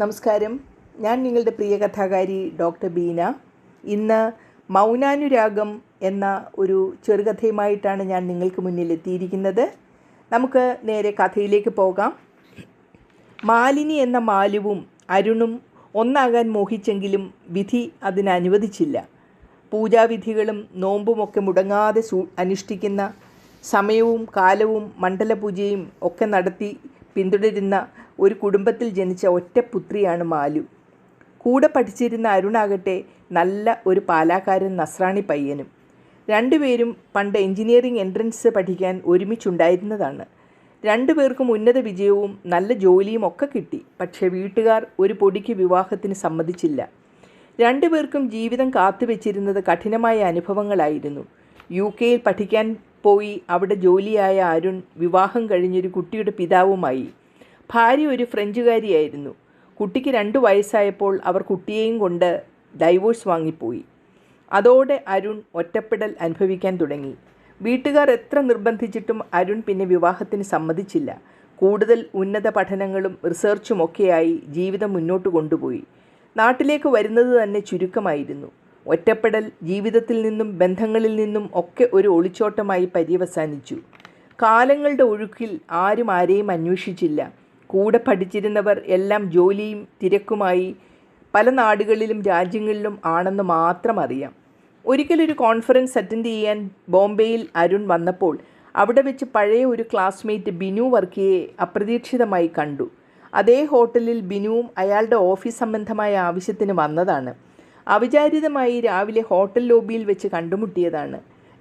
നമസ്കാരം. ഞാൻ നിങ്ങളുടെ പ്രിയ കഥാകാരി ഡോക്ടർ ബീന. ഇന്ന് മൗനാനുരാഗം എന്ന ഒരു ചെറുകഥയുമായിട്ടാണ് ഞാൻ നിങ്ങൾക്ക് മുന്നിൽ എത്തിയിരിക്കുന്നത്. നമുക്ക് നേരെ കഥയിലേക്ക് പോകാം. മാലിനി എന്ന മാലുവും അരുണും ഒന്നാകാൻ മോഹിച്ചെങ്കിലും വിധി അതിനനുവദിച്ചില്ല പൂജാവിധികളും നോമ്പുമൊക്കെ മുടങ്ങാതെ സൂ അനുഷ്ഠിക്കുന്ന സമയവും കാലവും മണ്ഡലപൂജയും ഒക്കെ നടത്തി പിന്തുടരുന്ന ഒരു കുടുംബത്തിൽ ജനിച്ച ഒറ്റ പുത്രിയാണ് മാലു. കൂടെ പഠിച്ചിരുന്ന അരുണാകട്ടെ നല്ല ഒരു പാലാക്കാരൻ നസ്രാണി പയ്യനും. രണ്ടുപേരും പണ്ട് എഞ്ചിനീയറിംഗ് എൻട്രൻസ് പഠിക്കാൻ ഒരുമിച്ചുണ്ടായിരുന്നതാണ്. രണ്ടുപേർക്കും ഉന്നത വിജയവും നല്ല ജോലിയും ഒക്കെ കിട്ടി. പക്ഷേ വീട്ടുകാർ ഒരു പൊടിക്ക് വിവാഹത്തിന് സമ്മതിച്ചില്ല. രണ്ടുപേർക്കും ജീവിതം കാത്തുവെച്ചിരുന്നത് കഠിനമായ അനുഭവങ്ങളായിരുന്നു. യു കെയിൽ പഠിക്കാൻ പോയി അവിടെ ജോലിയായ അരുൺ വിവാഹം കഴിഞ്ഞൊരു കുട്ടിയുടെ പിതാവുമായി. ഭാര്യ ഒരു ഫ്രഞ്ചുകാരിയായിരുന്നു. കുട്ടിക്ക് രണ്ട് വയസ്സായപ്പോൾ അവർ കുട്ടിയെയും കൊണ്ട് ഡൈവോഴ്സ് വാങ്ങിപ്പോയി. അതോടെ അരുൺ ഒറ്റപ്പെടൽ അനുഭവിക്കാൻ തുടങ്ങി. വീട്ടുകാർ എത്ര നിർബന്ധിച്ചിട്ടും അരുൺ പിന്നെ വിവാഹത്തിന് സമ്മതിച്ചില്ല. കൂടുതൽ ഉന്നത പഠനങ്ങളും റിസർച്ചും ഒക്കെയായി ജീവിതം മുന്നോട്ട് കൊണ്ടുപോയി. നാട്ടിലേക്ക് വരുന്നത് തന്നെ ചുരുക്കമായിരുന്നു. ഒറ്റപ്പെടൽ ജീവിതത്തിൽ നിന്നും ബന്ധങ്ങളിൽ നിന്നും ഒക്കെ ഒരു ഒളിച്ചോട്ടമായി പര്യവസാനിച്ചു. കാലങ്ങളുടെ ഒഴുക്കിൽ ആരും ആരെയും അന്വേഷിച്ചില്ല. കൂടെ പഠിച്ചിരുന്നവർ എല്ലാം ജോലിയും തിരക്കുമായി പല നാടുകളിലും രാജ്യങ്ങളിലും ആണെന്ന് മാത്രം അറിയാം. ഒരിക്കലൊരു കോൺഫറൻസ് അറ്റൻഡ് ചെയ്യാൻ ബോംബെയിൽ അരുൺ വന്നപ്പോൾ അവിടെ വെച്ച് പഴയ ഒരു ക്ലാസ്മേറ്റ് ബിനു വർക്കിയെ അപ്രതീക്ഷിതമായി കണ്ടു. അതേ ഹോട്ടലിൽ ബിനുവും അയാളുടെ ഓഫീസ് സംബന്ധമായ ആവശ്യത്തിന് വന്നതാണ്. അവിചാരിതമായി രാവിലെ ഹോട്ടൽ ലോബിയിൽ വെച്ച് കണ്ടുമുട്ടിയതാണ്.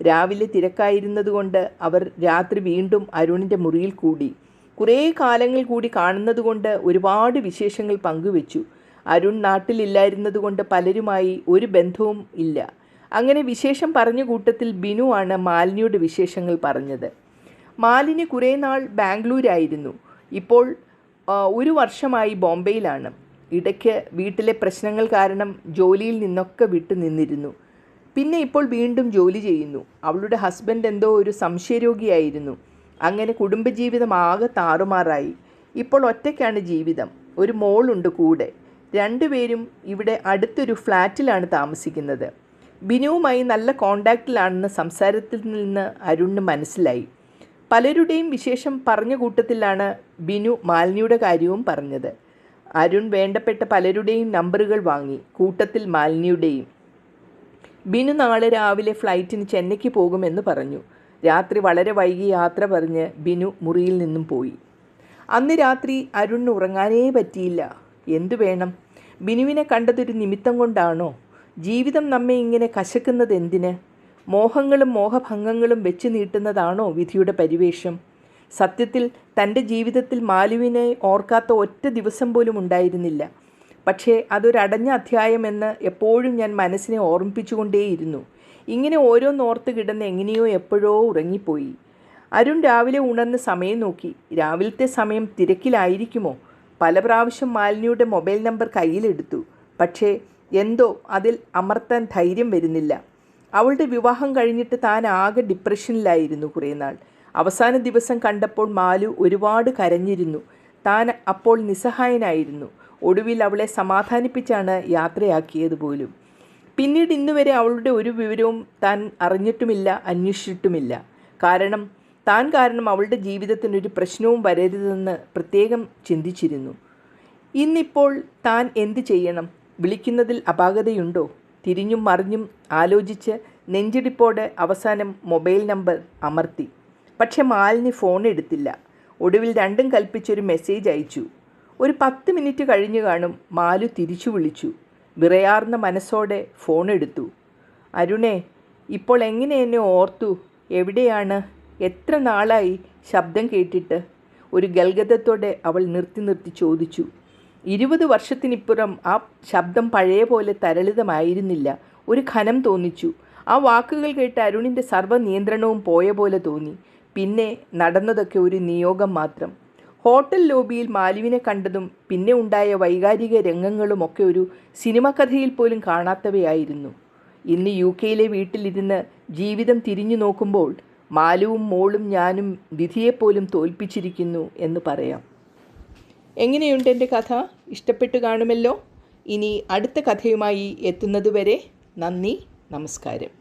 രാവിലെ തിരക്കായിരുന്നതുകൊണ്ട് അവർ രാത്രി വീണ്ടും അരുണിന്റെ മുറിയിൽ കൂടി. കുറേ കാലങ്ങൾ കൂടി കാണുന്നതുകൊണ്ട് ഒരുപാട് വിശേഷങ്ങൾ പങ്കുവെച്ചു. അരുൺ നാട്ടിലില്ലായിരുന്നതുകൊണ്ട് പലരുമായി ഒരു ബന്ധവും ഇല്ല. അങ്ങനെ വിശേഷം പറഞ്ഞ കൂട്ടത്തിൽ ബിനു ആണ് മാലിനിയുടെ വിശേഷങ്ങൾ പറഞ്ഞത്. മാലിനി കുറേ നാൾ ബാംഗ്ലൂരായിരുന്നു. ഇപ്പോൾ ഒരു വർഷമായി ബോംബെയിലാണ്. ഇടയ്ക്ക് വീട്ടിലെ പ്രശ്നങ്ങൾ കാരണം ജോലിയിൽ നിന്നൊക്കെ വിട്ടു നിന്നിരുന്നു. പിന്നെ ഇപ്പോൾ വീണ്ടും ജോലി ചെയ്യുന്നു. അവളുടെ ഹസ്ബൻഡ് എന്തോ ഒരു സംശയരോഗിയായിരുന്നു. അങ്ങനെ കുടുംബജീവിതം ആകെ താറുമാറായി. ഇപ്പോൾ ഒറ്റയ്ക്കാണ് ജീവിതം. ഒരു മോളുണ്ട് കൂടെ. രണ്ടുപേരും ഇവിടെ അടുത്തൊരു ഫ്ലാറ്റിലാണ് താമസിക്കുന്നത്. ബിനുവുമായി നല്ല കോണ്ടാക്റ്റിലാണെന്ന് സംസാരത്തിൽ നിന്ന് അരുണിന് മനസ്സിലായി. പലരുടെയും വിശേഷം പറഞ്ഞ കൂട്ടത്തിലാണ് ബിനു മാലിനിയുടെ കാര്യവും പറഞ്ഞത്. അരുൺ വേണ്ടപ്പെട്ട പലരുടെയും നമ്പറുകൾ വാങ്ങി കൂട്ടത്തിൽ മാലിനിയുടെയും. ബിനു നാളെ രാവിലെ ഫ്ലൈറ്റിന് ചെന്നൈക്ക് പോകുമെന്ന് പറഞ്ഞു. രാത്രി വളരെ വൈകി യാത്ര പറഞ്ഞ് ബിനു മുറിയിൽ നിന്നും പോയി. അന്ന് രാത്രി അരുണിന് ഉറങ്ങാനേ പറ്റിയില്ല. എന്തു വേണം? ബിനുവിനെ കണ്ടതൊരു നിമിത്തം കൊണ്ടാണോ? ജീവിതം നമ്മെ ഇങ്ങനെ കശക്കുന്നത് എന്തിന്? മോഹങ്ങളും മോഹഭംഗങ്ങളും വെച്ച് നീട്ടുന്നതാണോ വിധിയുടെ പരിവേഷം? സത്യത്തിൽ തന്റെ ജീവിതത്തിൽ മാലുവിനെ ഓർക്കാത്ത ഒറ്റ ദിവസം പോലും ഉണ്ടായിരുന്നില്ല. പക്ഷേ അതൊരടഞ്ഞ അധ്യായമെന്ന് എപ്പോഴും ഞാൻ മനസ്സിനെ ഓർമ്മിപ്പിച്ചുകൊണ്ടേയിരുന്നു. ഇങ്ങനെ ഓരോന്നോർത്ത് കിടന്ന് എങ്ങനെയോ എപ്പോഴോ ഉറങ്ങിപ്പോയി. അരുൺ രാവിലെ ഉണർന്ന് സമയം നോക്കി. രാവിലത്തെ സമയം തിരക്കിലായിരിക്കുമോ? പല പ്രാവശ്യം മാലിനിയുടെ മൊബൈൽ നമ്പർ കയ്യിലെടുത്തു. പക്ഷേ എന്തോ അതിൽ അമർത്താൻ ധൈര്യം വരുന്നില്ല. അവളുടെ വിവാഹം കഴിഞ്ഞിട്ട് താൻ ആകെ ഡിപ്രഷനിലായിരുന്നു കുറേ നാൾ. അവസാന ദിവസം കണ്ടപ്പോൾ മാലു ഒരുപാട് കരഞ്ഞിരുന്നു. താൻ അപ്പോൾ നിസ്സഹായനായിരുന്നു. ഒടുവിൽ അവളെ സമാധാനിപ്പിച്ചാണ് യാത്രയാക്കിയത് പോലും. പിന്നീട് ഇന്നുവരെ അവളുടെ ഒരു വിവരവും താൻ അറിഞ്ഞിട്ടുമില്ല അന്വേഷിച്ചിട്ടുമില്ല. കാരണം താൻ കാരണം അവളുടെ ജീവിതത്തിനൊരു പ്രശ്നവും വരരുതെന്ന് പ്രത്യേകം ചിന്തിച്ചിരുന്നു. ഇന്നിപ്പോൾ താൻ എന്ത് ചെയ്യണം? വിളിക്കുന്നതിൽ അപാകതയുണ്ടോ? തിരിഞ്ഞും മറിഞ്ഞും ആലോചിച്ച് നെഞ്ചിടിപ്പോടെ അവസാനം മൊബൈൽ നമ്പർ അമർത്തി. പക്ഷെ മാലിനി ഫോൺ എടുത്തില്ല. ഒടുവിൽ രണ്ടും കൽപ്പിച്ചൊരു മെസ്സേജ് അയച്ചു. ഒരു പത്ത് മിനിറ്റ് കഴിഞ്ഞു കാണും മാലു തിരിച്ചു വിളിച്ചു. വിറയാർന്ന മനസ്സോടെ ഫോൺ എടുത്തു അരുണേ ഇപ്പോൾ എങ്ങനെ എന്നെ ഓർത്തു? എവിടെയാണ്? എത്ര നാളായി? ശബ്ദം കേട്ടിട്ട് ഒരു ഗൽഗതത്തോടെ അവൾ നിർത്തി നിർത്തി ചോദിച്ചു. ഇരുപത് വർഷത്തിനിപ്പുറം ആ ശബ്ദം പഴയ പോലെ തരളിതമായിരുന്നില്ല. ഒരു ഖനം തോന്നിച്ചു. ആ വാക്കുകൾ കേട്ട് അരുണിന്റെ സർവ നിയന്ത്രണവും പോയ പോലെ തോന്നി. പിന്നെ നടന്നതൊക്കെ ഒരു നിയോഗം മാത്രം. ഹോട്ടൽ ലോബിയിൽ മാലുവിനെ കണ്ടതും പിന്നെ ഉണ്ടായ വൈകാരിക രംഗങ്ങളുമൊക്കെ ഒരു സിനിമ കഥയിൽ പോലും കാണാത്തവയായിരുന്നു. ഇന്ന് യു കെയിലെ വീട്ടിലിരുന്ന് ജീവിതം തിരിഞ്ഞു നോക്കുമ്പോൾ മാലുവും മോളും ഞാനും വിധിയെപ്പോലും തോൽപ്പിച്ചിരിക്കുന്നു എന്ന് പറയാം. എങ്ങനെയുണ്ട് എന്റെ കഥ? ഇഷ്ടപ്പെട്ടു കാണുമല്ലോ? ഇനി അടുത്ത കഥയുമായി എത്തുന്നതുവരെ നന്ദി നമസ്കാരം.